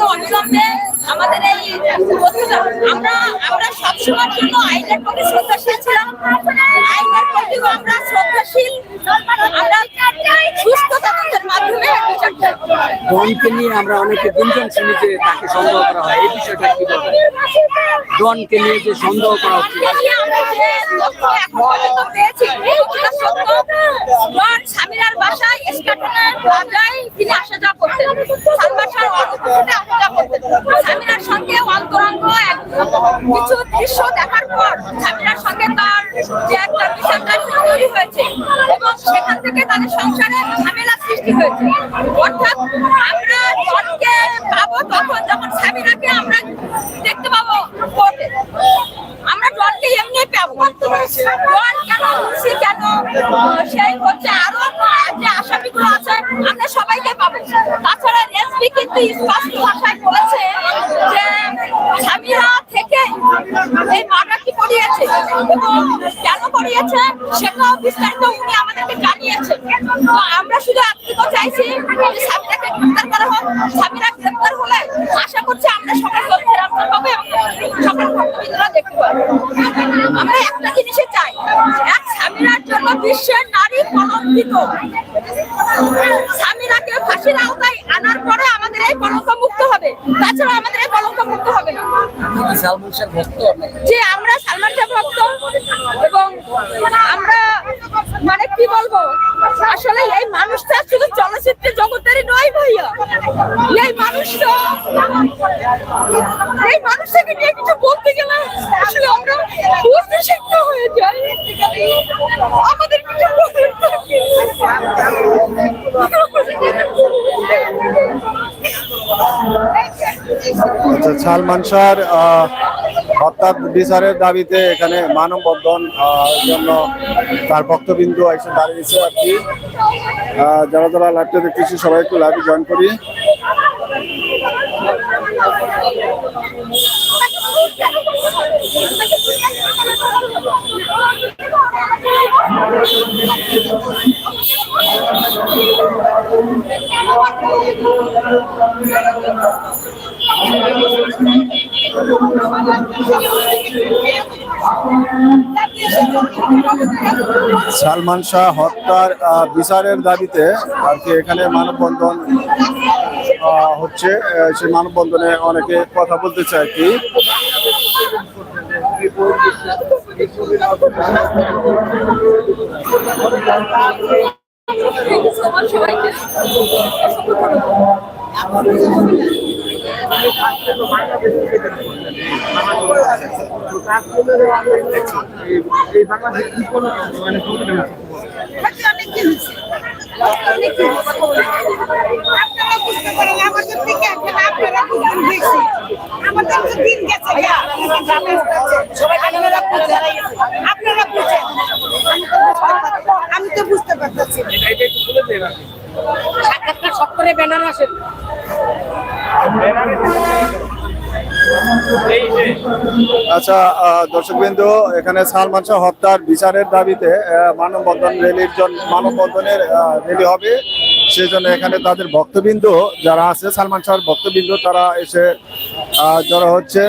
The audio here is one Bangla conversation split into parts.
นนชอบเต้ ডনকে নিয়ে আমরা অনেকে গুঞ্জন শুনি যে তাকে সন্দেহ করা হয়। এই বিষয়টা কি ডনকে নিয়ে যে সন্দেহ করা হচ্ছে। সেখান থেকে তাদের সংসারে ঝামেলা হয়েছে? অর্থাৎ আমরা জনকে পাবো তখন যখন স্বামীরাকে আমরা দেখতে পাবো কোর্টে। আমরা জলকে এমনি পাবো। জল কেন খুশি কেন, সেই হচ্ছে আরও যে আসামিগুলো আছে, আমরা সবাইকে পাবো। তাছাড়া এসপি কিন্তু স্পষ্ট ভাষায় বলেছে যে স্বামীরা থেকে এই মার্ডারটি করিয়েছে এবং কেন করিয়েছে, সেটাও বিস্তারিত উনি আমাদেরকে জানিয়েছেন। আমরা শুধু চাইছি যে স্বামীরাকে গ্রেপ্তার করা হোক, স্বামীরা গ্রেপ্তার হলে আশা করছি আমরা পাবো এবং দেখতে পাবো। আমরা একটা জিনিসই চাই, এক স্বামীরার জন্য বিশ্বের নারী কলঙ্কিত। ফাঁসির আওতায় আনার পরে আমাদের এই কলঙ্ক মুক্ত হবে। তাছাড়া আমাদের সালমান শাহ ভক্ত? যে আমরা সালমান শাহ ভক্ত এবং আমরা মানে কি বলব? আসলে এই মানুষটা শুধু চলচ্চিত্র জগতেরই নয় ভাইয়া। এই মানুষটা, এই মানুষটাকে নিয়ে কিছু বলতে গেলে আসলে আমরা বুঝতে শিখত হয়ে যাই। আমাদের কিছু থাকে। আচ্ছা সালমান শাহর হত্যা বিচারের দাবিতে এখানে মানববন্ধন জন্য তার ভক্তবিন্দু এসে দাঁড়িয়েছে আর কি। যারা যারা লাইভটা দেখতেছি, সবাই একটু লাইভে জয়েন করি। সালমান শাহ হত্যার বিচারের দাবিতে আর কি এখানে মানববন্ধন হচ্ছে সেই মানববন্ধনে অনেকে কথা বলতে চায় কি? আপনারা বুঝতে পারেন আমাদের থেকে এখন আপনারা বুঝতে বেশি আমাদের তো দিন গেছে আপনারা বুঝেন আমি তো বুঝতে পারছি। আমি তো বুঝতে পারতেছি আচ্ছা দর্শকবৃন্দ, এখানে সালমান শাহ হত্যার বিচারের দাবিতে মানববন্ধন র্যালির জন্য মানববন্ধনের র্যালি হবে। সেই জন্য এখানে তাদের ভক্তবৃন্দ যারা আছে, সালমান শাহর ভক্তবৃন্দ, তারা এসে জড়ো হচ্ছে,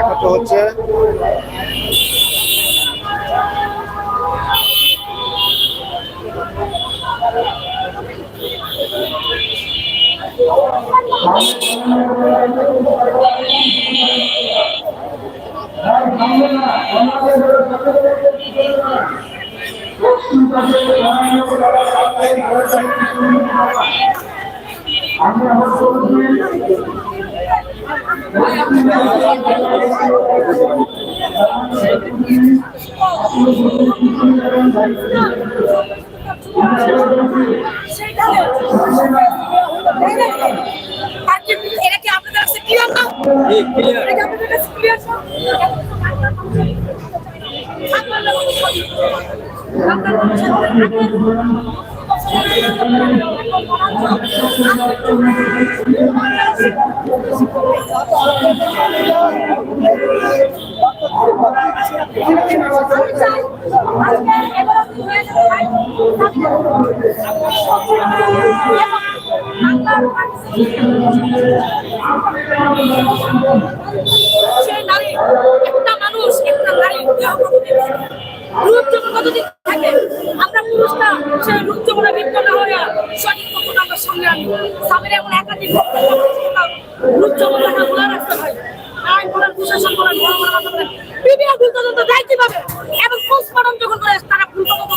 একত্র হচ্ছে। আর কি এটা কি আপনাদের কাছে ক্লিয়ার কি আপনাদের কাছে ক্লিয়ার না আমরা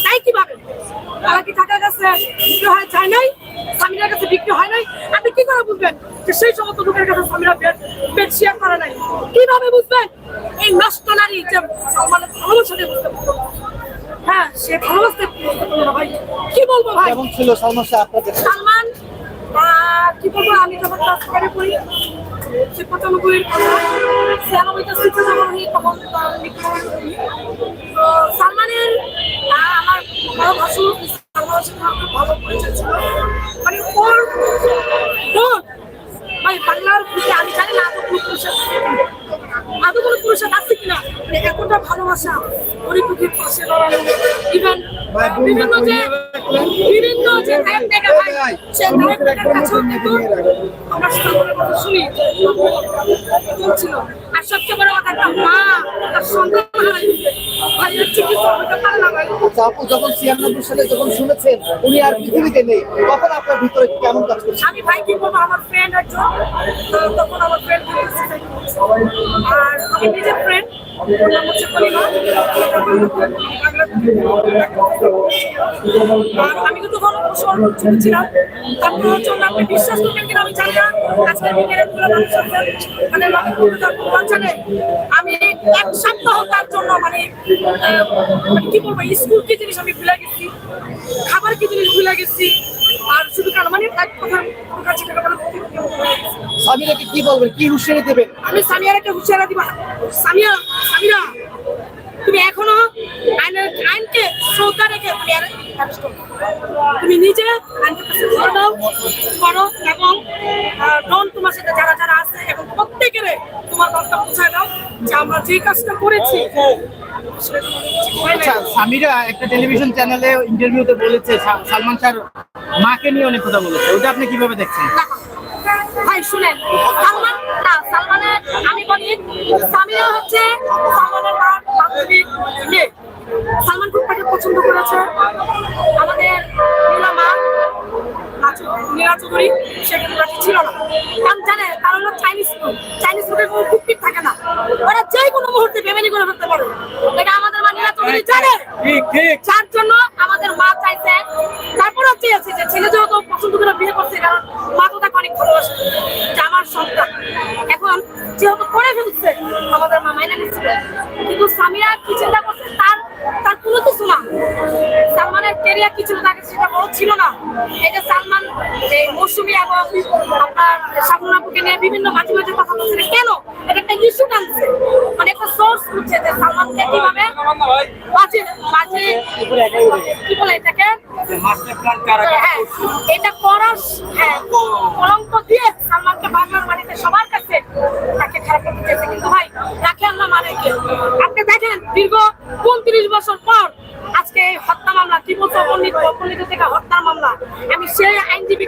সেই কীভাবে? তারা কি টাকার কাছে বিক্রি হয়, যায় নাই? স্বামীরা কাছে বিক্রি হয় নাই? আপনি কি করে বুঝবেন সেই সমস্ত লোকের কাছে স্বামীরা পেট শেয়ার করে নাই? কীভাবে বুঝবেন? এই নষ্ট নারী বুঝতে হ্যাঁ সে ভালোবাসতে ভাই। কি বলব ভাই? কেমন ছিল সালমান শাহ আপনাদের সালমান কি বলব আমি যখন ক্লাস করে পড়ি সে পঁচানব্বই ছিয়ানব্বইটা সিটে যখন হই তখন সালমানের আমার বড় ভাসুর সালমানের সাথে ভালো পরিচয় ছিল। মানে ওর ভাই বাংলার আমি জানি না আদৌ কোনো পুরুষের আছে কিনা? মানে এতটা ভালোবাসা পরিপুটির পাশে দাঁড়ানো ইভেন বিভিন্ন যে বিভিন্ন যে আর সবচেয়ে বড় কথা মা তার সন্তান আচ্ছা, আপু যখন ছিয়ানব্বই সালে যখন শুনেছেন উনি আর পৃথিবীতে নেই তখন আপনার ভিতরে কেমন কাজ করছে? আমি ভাই কি আমার ফ্রেন্ড তখন আমার ফ্রেন্ড আর আমি নিজের ফ্রেন্ড আমি কিন্তু ছিলাম। তারপর হচ্ছে আপনি বিশ্বাস করবেন কিনা আমি জানি না। মানে আমি বলতে চাই, ভগবান আমি এক সপ্তাহ তার জন্য মানে মানে কি বলব স্কুল কি জিনিস আমি ভুলে গেছি খাবার কি জিনিস ভুলে গেছি আর শুধু কেন মানে এক কথা কাছে কি বলবেন কি হুঁশিয়ারি দেবেন? আমি সামিয়ার একটা হুঁশিয়ারা দিবা। সামিয়া সামিরা! তুমি এখনও আইনের আইনকে শ্রদ্ধা রেখে তুমি। তুমি নিজে আইনকে দাও করো এবং ডন তোমার সাথে যারা যারা আছে এবং প্রত্যেকের তোমার বার্তা পৌঁছায় দাও যে আমরা যে কাজটা করেছি নাই। আচ্ছা স্বামীরা একটা টেলিভিশন চ্যানেলে ইন্টারভিউতে বলেছে সালমান শাহর মাকে নিয়ে অনেক কথা বলেছে ওটা আপনি কীভাবে দেখছেন ভাই শুনেন সালমান না সালমানের আমি বলি সামিয়া হচ্ছে সালমানের বান্ধবী মেয়ে। সালমান খুব তাকে পছন্দ করেছে। আমাদের নীলা মা নীলা চৌধুরী সে কিন্তু ছিল না। কারণ জানে তার হলো চাইনিজ ফুড চাইনিজ ফুডের কোনো কুকপিট থাকে না। ওরা যে কোনো মুহূর্তে বেমেনি করে ফেলতে পারে। এটা আমাদের মা নীলা চৌধুরী জানে। যার জন্য আমাদের মা চাইছে তারপরে চেয়েছে যে ছেলে যেহেতু পছন্দ করে বিয়ে করছে কারণ মা তো অনেক ভালোবাসে। যে আমার সন্তান। এখন যেহেতু করে ফেলছে আমাদের মা মাইনে নিচ্ছে। কিন্তু কি চিন্তা করছে? তার তার কোনো কিছু না। সালমানের ক্যারিয়ার কি ছিল তাকে সেটা বড় ছিল না। এই যে সালমান এই মৌসুমি এবং আপনার শাবনুরাপুকে নিয়ে বিভিন্ন মাঝে মাঝে কথা বলছে কেন? এটা একটা ইস্যু টানছে। মানে একটা সোর্স খুঁজছে যে সালমানকে কীভাবে বাজে বাজে কি বলে এটাকে? হ্যাঁ এটা করার হ্যাঁ কলঙ্ক দিয়ে সালমানকে বাংলার মাটিতে সবার কাছে তাকে খারাপ করতে চেয়েছে কিন্তু ভাই তাকে আল্লাহ মানে কে আপনি দেখেন দীর্ঘ উনত্রিশ বছর পর আজকে এই হত্যা মামলা কি বলছো অপরাধ অপরাধ থেকে হত্যা মামলা আমি সেই আইনজীবীকে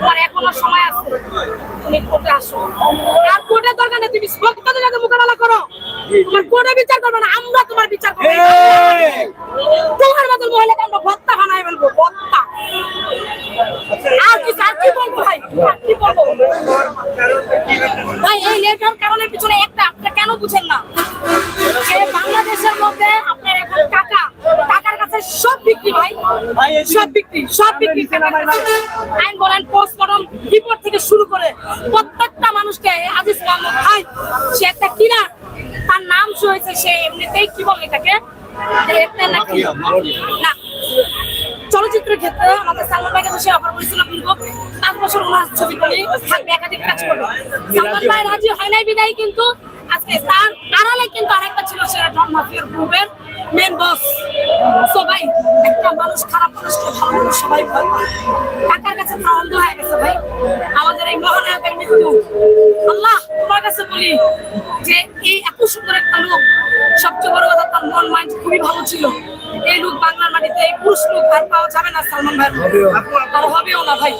তোমার এখনও সময় আছে। তুমি কোর্টে আসো। আর কোর্টের দরকার নেই তুমি ভক্তদের সাথে মোকাবেলা করো। তোমার কোর্টে বিচার করবে না আমরা তোমার বিচার করব। তোমার মতো মহিলাকে আমরা ভত্তা বানাই ফেলব ভত্তা আর কি আর কি বলব ভাই? আর কি বলব? ভাই এই লেটার কারণের পিছনে একটা আপনি কেন বুঝেন না? যে বাংলাদেশের মধ্যে আপনার এখন টাকা টাকার কাছে সব বিক্রি ভাই। সব বিক্রি সব বিক্রি। আইন বলেন পোস্টমর্টম রিপোর্ট থেকে শুরু করে প্রত্যেকটা মানুষকে আজিজ মোহাম্মদ ভাই সে একটা কিনার তার নাম হয়েছে সে এমনিতেই কি বলে এটাকে যে একটা নাকি না চলচ্চিত্রের ক্ষেত্রে আমাদের সালমান ভাইকে সে অফার করেছিল দীর্ঘ পাঁচ বছর ওনার ছবি করে থাকবে একাধিক কাজ করবে। সালমান ভাই রাজি হয় নাই বিদায় কিন্তু আজকে তার আড়ালে কিন্তু আরেকটা ছিল সেটা ডন মাফিয়ার গ্রুপের মেন বস সবাই একটা মানুষ খারাপ মানুষকে ভালো মানুষ সবাই ভয় পায়। টাকার কাছে তারা অন্ধ হয়ে গেছে ভাই। আমাদের এই মহানায়কের মৃত্যু আল্লাহ তোমার কাছে বলি যে এই এত সুন্দর একটা লোক সবচেয়ে বড় কথা তার মন মাইন্ড খুবই ভালো ছিল। এই লোক বাংলার মাটিতে এই পুরুষ লোক আর পাওয়া যাবে না সালমান ভাই? আর হবেও না ভাই।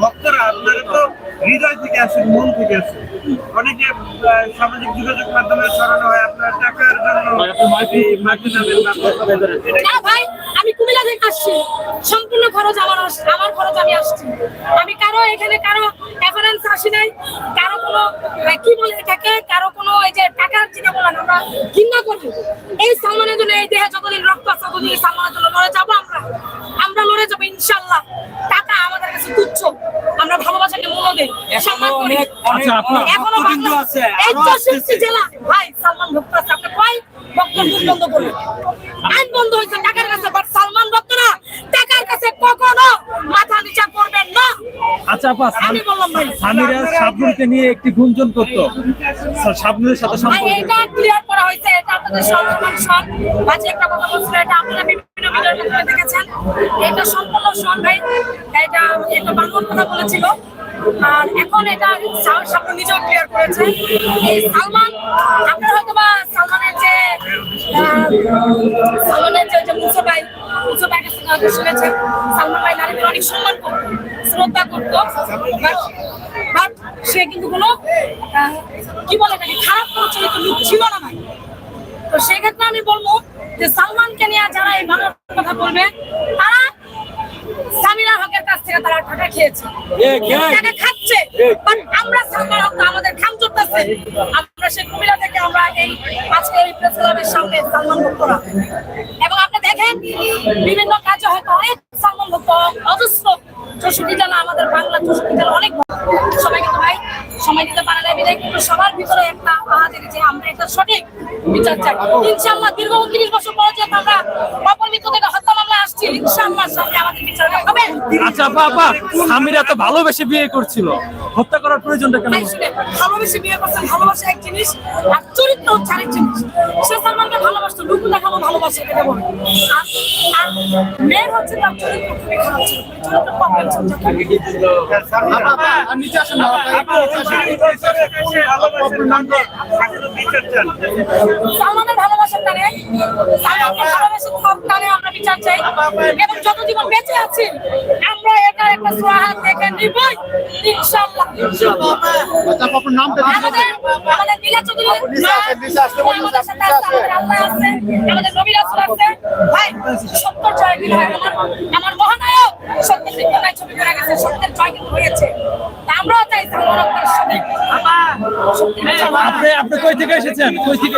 ভক্তরা আপনারা তো হৃদয় থেকে আসেন, মন থেকে আসেন। অনেকে সামাজিক যোগাযোগ মাধ্যমে ছড়ানো হয়, আপনার টাকার জন্য আমি থেকে আসছি। সম্পূর্ণ খরচ আমার আস- আমার খরচ আমি আসছি। আমি কারও এখানে কারও আসি নাই, কারও কোনো কি বলে কারও কোনো এই যে টাকার বলেন আমরা এই যতদিন রক্ত জন্য যাব আমরা। আমরা লড়ে যাব, ইনশাল্লাহ টাকা আমাদের কাছে তুচ্ছ আমরা ভালোবাসাকে মূল্য দিই সম্মান করি অনেক অনেক আচ্ছা, আপনার এখনও ভক্তবৃন্দ বাংলা- আছে, এই চৌষট্টি জেলা। ভাই সালমান ভক্ত আছে। আপনি কয় ভক্তর বন্ধ করবেন আইন বন্ধ হয়েছে টাকার কাছে বাট সালমান ভক্তরা টাকার কাছে কখনো মাথা নিচা করবেন না। আচ্ছা আপা আমি বললাম ভাই স্বামীরা শাবনুরকে নিয়ে একটি গুঞ্জন করতো। শাবনুরের সাথে সম্পর্ক এটা ক্লিয়ার করা হয়েছে এটা আপনাদের বাজে একটা কথা বলছিল এটা আপনারা বিভিন্ন ভিডিওর মধ্যে দেখেছেন। এটা সম্পূর্ণ শন ভাই এটা একটা বাংলার কথা বলেছিল। আর এখন এটা নিজেও ক্লিয়ার করেছে। সালমান হয়তো বা সালমানের যে সালমানের যে মুসা ভাই, মুসা সালমান ভাই নারীদের অনেক সম্মান করতো, শ্রদ্ধা করতো। সে কিন্তু কোনো কি বলে এটাকে, খারাপ লোক ছিল না ভাই। তো সেক্ষেত্রে আমি বলব যে সালমানকে নিয়ে যারা এই বাংলার কথা বলবে, তারা সামিরা হকের কাছ থেকে তারা টাকা খেয়েছে। টাকা খাচ্ছে। বাট আমরা সালমান আমাদের খাম চলতেছে। আমরা সেই কুমিল্লা থেকে আমরা এই আজকে এই প্রেস ক্লাবের সামনে সালমান ভক্তরা এবং আপনি দেখেন বিভিন্ন কাজে হয়তো অনেক সালমান ভক্ত অজস্র চৌষট্টি জেলা আমাদের বাংলা চৌষট্টি জেলা অনেক সবাই কিন্তু ভাই সময় দিতে পারে না বিদায় কিন্তু সবার ভিতরে একটা আমাদের যে আমরা এটা সঠিক বিচার চাই। ইনশাআল্লাহ দীর্ঘ উনত্রিশ বছর পরে যে আমরা অপরিমিত থেকে হত্যা মামলা আসছি ইনশাআল্লাহ সামনে আমাদের বিচারটা হবে। আচ্ছা আপা স্বামীরা তো ভালোবেসে বিয়ে করছিল। হত্যা করার প্রয়োজনটা কেন? ভালোবেসে বিয়ে করছেন ভালোবাসা এক জিনিস আর চরিত্র হচ্ছে আরেক জিনিস। সে সালমানকে ভালোবাসতো লুকু দেখানো ভালোবাসে এটা বলে আর মেয়ের হচ্ছে তার চরিত্র খুবই খারাপ ছিল। চরিত্র প্রবলেম সালমানের ভালোবাসার টানে সালমানকে ভালোবাসার সব টানে আমরা বিচার চাই। এবং যত জীবন বেঁচে আছি আমরা এটা একটা সোহাগ দেখে নিবই ইনশাআল্লাহ আমাদের আমাদের নীলা চৌধুরী আমাদের সাথে আছে, আল্লাহ আছে, আমাদের নবী রাসূল আছে। ভাই, সত্যের জয় কিন্তু হয়। আমার- মহানায়ক সত্যের ছবি করে গেছে সত্যের জয় কিন্তু হয়েছে। আমরাও চাই আপনি কই থেকে এসেছেন? কই থেকে